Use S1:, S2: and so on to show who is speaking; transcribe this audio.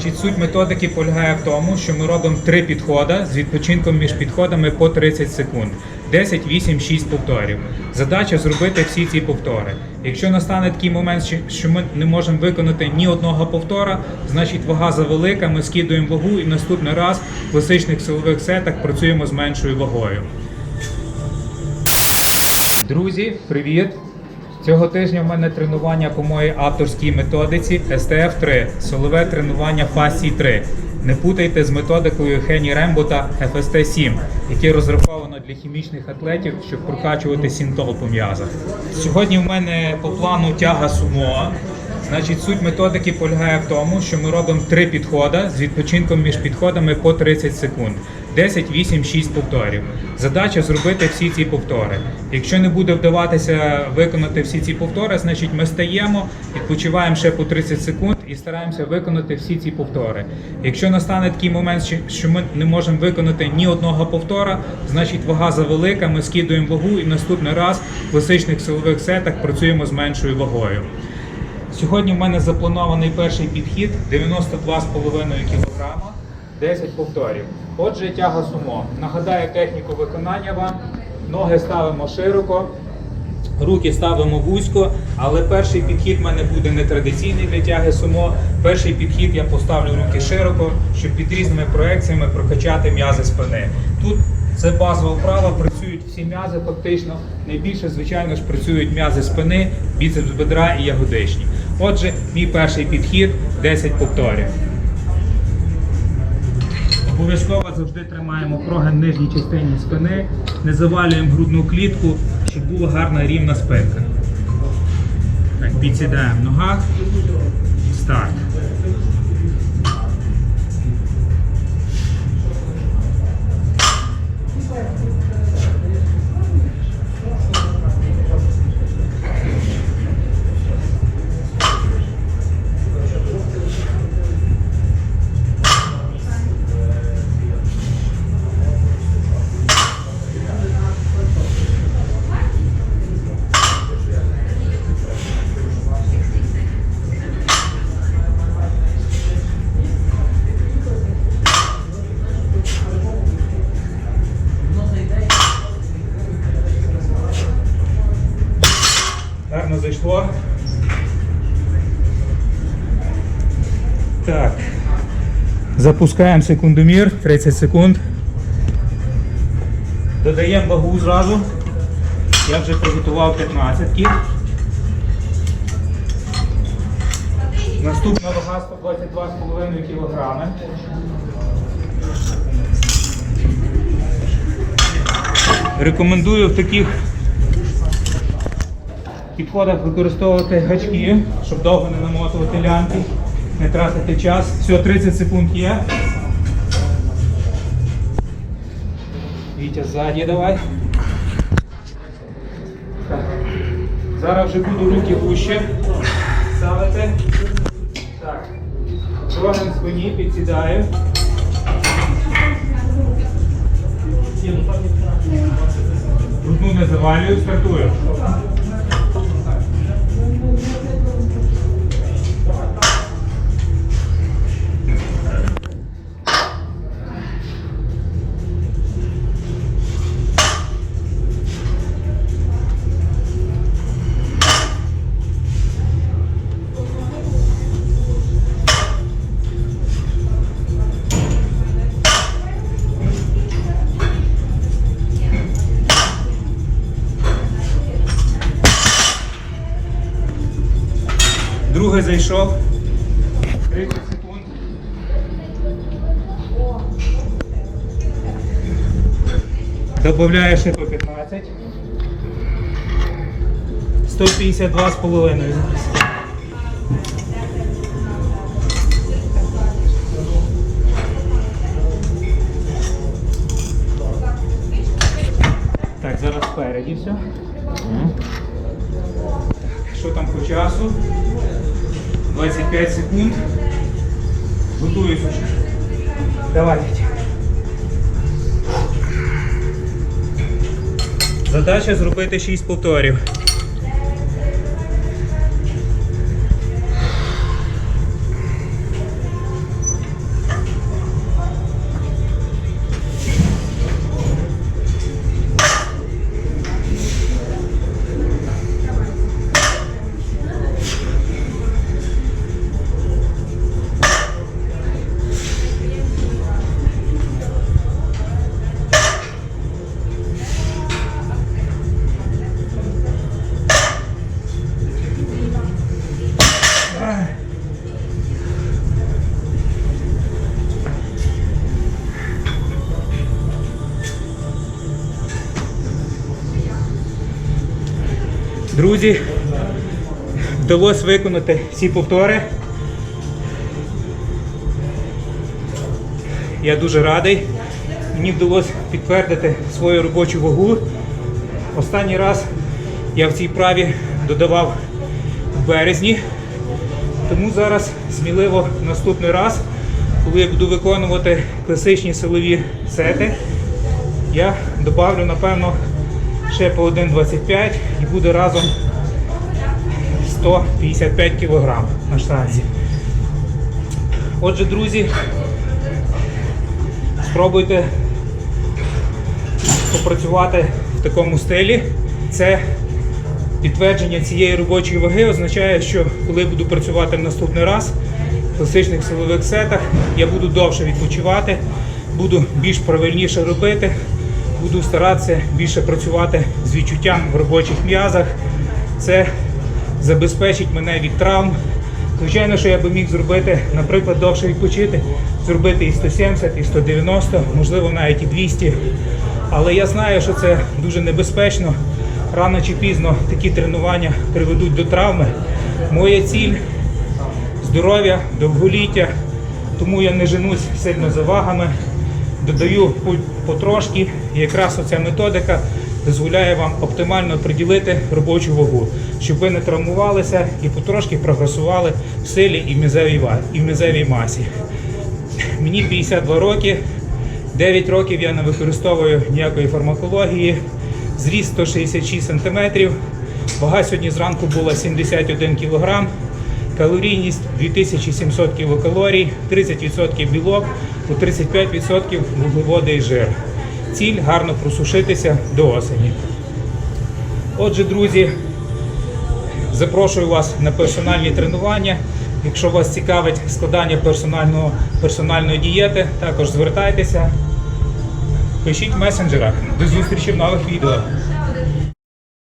S1: Значить, суть методики полягає в тому, що ми робимо три підходи з відпочинком між підходами по 30 секунд. 10, 8, 6 повторів. Задача зробити всі ці повтори. Якщо настане такий момент, що- ми не можемо виконати ні одного повтора, значить вага завелика, ми скидуємо вагу і наступний раз в класичних силових сетах працюємо з меншою вагою. Друзі, привіт! Цього тижня в мене тренування по моїй авторській методиці STF3 солове тренування фасцій 3. Не путайте з методикою Хені Рембота FST 7, яке розраховано для хімічних атлетів, щоб прокачувати синтол по м'язах. Сьогодні в мене по плану тяга сумо. Значить, суть методики полягає в тому, що ми робимо три підходи з відпочинком між підходами по 30 секунд. 10, 8, 6 повторів. Задача зробити всі ці повтори. Якщо не буде вдаватися виконати всі ці повтори, значить ми стаємо, відпочиваємо ще по 30 секунд і стараємося виконати всі ці повтори. Якщо настане такий момент, що- ми не можемо виконати ні одного повтора, значить вага завелика, ми скидуємо вагу і наступний раз в класичних силових сетах працюємо з меншою вагою. Сьогодні в мене запланований перший підхід 92,5 кг, 10 повторів. Отже, тяга сумо. Нагадаю техніку виконання вам. Ноги ставимо широко, руки ставимо вузько, але перший підхід в мене буде не традиційний для тяги сумо. Перший підхід я поставлю руки широко, щоб під різними проекціями прокачати м'язи спини. Тут це базова вправа, працюють всі м'язи фактично. Найбільше, звичайно ж, працюють м'язи спини, біцепс бедра і ягодичні. Отже, мій перший підхід 10 повторів. Обов'язково завжди тримаємо прогин в нижній частині спини, не завалюємо грудну клітку, щоб була гарна рівна спинка. Так, підсідаємо в ногах. Старт. Зайшло. Так. Запускаємо секундомір, 30 секунд. Додаємо вагу зразу. Я вже приготував 15 кіл. Наступна вага 122,5 кг. Рекомендую в таких підходах використовувати гачки, щоб довго не намотувати лямки, не тратити час. Все, 30 секунд є. Вітя ззаді давай. Так. Зараз вже буду руки вище ставити. Так. Прогин спині, підсідаю. Грудну не завалюю, стартую. Другий зайшов. 30 секунд. Добавляю ще по 15. 152 з половиною. Так, зараз спереді все. Що там по часу? 25 секунд. Готуюсь уже. Давай, Задача зробити 6 повторів. Друзі, вдалося виконати всі повтори. Я дуже радий. Мені вдалося підтвердити свою робочу вагу. Останній раз я в цій праві додавав в березні. Тому зараз сміливо наступний раз, коли я буду виконувати класичні силові сети, я добавлю, напевно, ще по 1,25 і буде разом 155 кг на штанзі. Отже, друзі, спробуйте попрацювати в такому стилі. Це підтвердження цієї робочої ваги означає, що коли буду працювати в наступний раз в класичних силових сетах, я буду довше відпочивати, буду більш правильніше робити, буду старатися більше працювати з відчуттям в робочих м'язах. Це забезпечить мене від травм. Звичайно, що я би міг зробити, наприклад, довше відпочити, зробити і 170, і 190, можливо, навіть і 200. Але я знаю, що це дуже небезпечно. Рано чи пізно такі тренування приведуть до травми. Моя ціль здоров'я, довголіття, тому я не женусь сильно за вагами, додаю по- потрошки, якраз оця методика дозволяє вам оптимально приділити робочу вагу, щоб ви не травмувалися і потрошки прогресували в силі і в м'язевій масі. Мені 52 роки, 9 років я не використовую ніякої фармакології, зріст 166 см, вага сьогодні зранку була 71 кг, калорійність 2700 кілокалорій, 30% білок, по 35% вуглеводи і жир. Ціль гарно просушитися до осені. Отже, друзі, Запрошую вас на персональні тренування. Якщо вас цікавить складання персонального, персональної дієти, також звертайтеся. Пишіть в месенджерах. До зустрічі в нових відео.